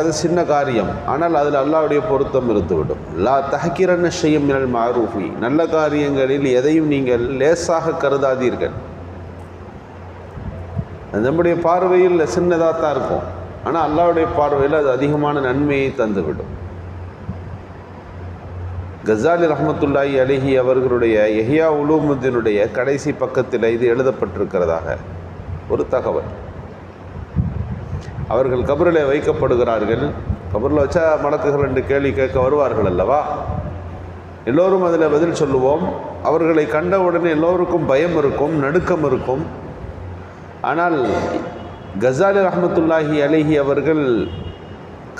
அது சின்ன காரியம். ஆனால் அதில் அல்லாவுடைய பொருத்தம் இருந்துவிடும். லா தஹக்கிரன் செய்யும் மினல் மாரூஃபி. நல்ல காரியங்களில் எதையும் நீங்கள் லேசாக கருதாதீர்கள். நம்முடைய பார்வையில் சின்னதாக தான் இருக்கும். ஆனால் அல்லாவுடைய பார்வையில் அது அதிகமான நன்மையை தந்துவிடும். கசாலி ரஹமத்துல்லாஹி அலிஹி அவர்களுடைய எஹியா உலூமுத்தினுடைய கடைசி பக்கத்தில் இது எழுதப்பட்டிருக்கிறதாக ஒரு தகவல். அவர்கள் கபரில் வைக்கப்படுகிறார்கள். கபரில் வச்சா மலக்குகள் என்று கேள்வி கேட்க வருவார்கள் அல்லவா? எல்லோரும் அதில் பதில் சொல்லுவோம். அவர்களை கண்டவுடனே எல்லோருக்கும் பயம் இருக்கும் நடுக்கம் இருக்கும். ஆனால் கசாலி ரஹமத்துல்லாஹி அலிஹி அவர்கள்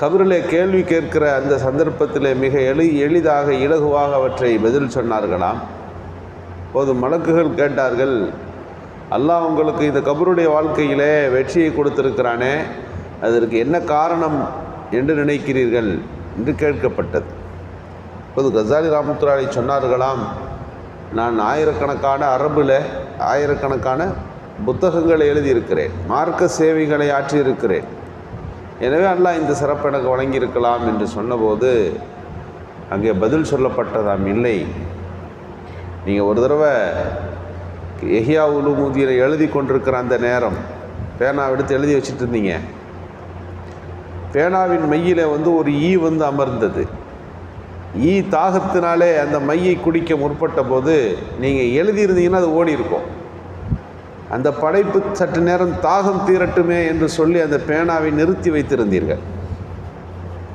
கபிரிலே கேள்வி கேட்கிற அந்த சந்தர்ப்பத்தில் மிக எளி எளிதாக இலகுவாக அவற்றை பதில் சொன்னார்களாம். போது மலக்குகள் கேட்டார்கள். அல்லாஹ் உங்களுக்கு இந்த கபருடைய வாழ்க்கையிலே வெற்றியை கொடுத்திருக்கிறானே. அதற்கு என்ன காரணம் என்று நினைக்கிறீர்கள் என்று கேட்கப்பட்டது. இப்போது கசாலி ராமத்துராலை சொன்னார்களாம் நான் ஆயிரக்கணக்கான அரபில் ஆயிரக்கணக்கான புத்தகங்களை எழுதியிருக்கிறேன் மார்க்க சேவைகளை ஆற்றியிருக்கிறேன். எனவே அல்லாஹ் இந்த சிறப்பு எனக்கு வழங்கியிருக்கலாம் என்று சொன்னபோது அங்கே பதில் சொல்லப்பட்டதாம் இல்லை. நீங்கள் ஒரு தடவை எஹியா உலுமூதியில் எழுதி கொண்டிருக்கிற அந்த நேரம் பேனா எடுத்து எழுதி வச்சுட்டு இருந்தீங்க. பேனாவின் மையில் வந்து ஒரு ஈ வந்து அமர்ந்தது. ஈ தாகத்தினாலே அந்த மையை குடிக்க முற்பட்ட போது நீங்கள் எழுதியிருந்தீங்கன்னா அது ஓடி இருக்கும். அந்த படைப்பு சற்று நேரம் தாகம் தீரட்டுமே என்று சொல்லி அந்த பேனாவை நிறுத்தி வைத்திருந்தீர்கள்.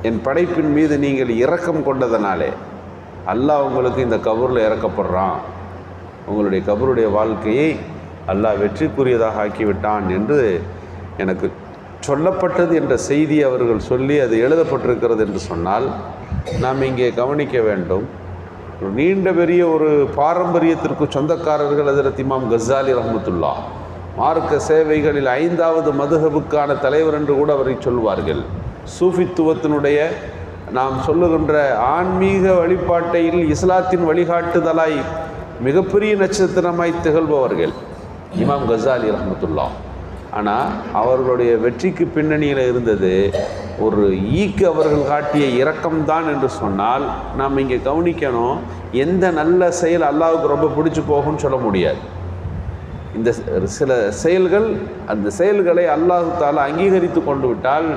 என் படைப்பின் மீது நீங்கள் இரக்கம் கொண்டதனாலே அல்லாஹ் உங்களுக்கு இந்த கபூரில் இறக்கப்படுறான். உங்களுடைய கபருடைய வாழ்க்கையை அல்லாஹ் வெற்றிக்குரியதாக ஆக்கிவிட்டான் என்று எனக்கு சொல்லப்பட்டது என்ற செய்தி அவர்கள் சொல்லி அது எழுதப்பட்டிருக்கிறது என்று சொன்னால் நாம் இங்கே கவனிக்க வேண்டும். நீண்ட பெரிய ஒரு பாரம்பரியத்திற்கு சொந்தக்காரர்கள் அதிரத் இமாம் கசாலி ரஹமத்துல்லா மார்க்க சேவைகளில் ஐந்தாவது மதுஹபுக்கான தலைவர் என்று கூட அவரை சொல்வார்கள். சூஃபித்துவத்தினுடைய நாம் சொல்லுகின்ற ஆன்மீக வழிபாட்டையில் இஸ்லாத்தின் வழிகாட்டுதலாய் மிகப்பெரிய நட்சத்திரமாய் திகழ்பவர்கள் இமாம் கசாலி ரஹமத்துல்லா. ஆனால் அவர்களுடைய வெற்றிக்கு பின்னணியில் இருந்தது ஒரு ஈக்கு அவர்கள் காட்டிய இரக்கம்தான் என்று சொன்னால் நாம் இங்கே கவனிக்கணும் எந்த நல்ல செயல் அல்லாவுக்கு ரொம்ப பிடிச்சி போகும்னு சொல்ல முடியாது. இந்த சில செயல்கள் அந்த செயல்களை அல்லாஹு தாலா அங்கீகரித்து கொண்டு விட்டால்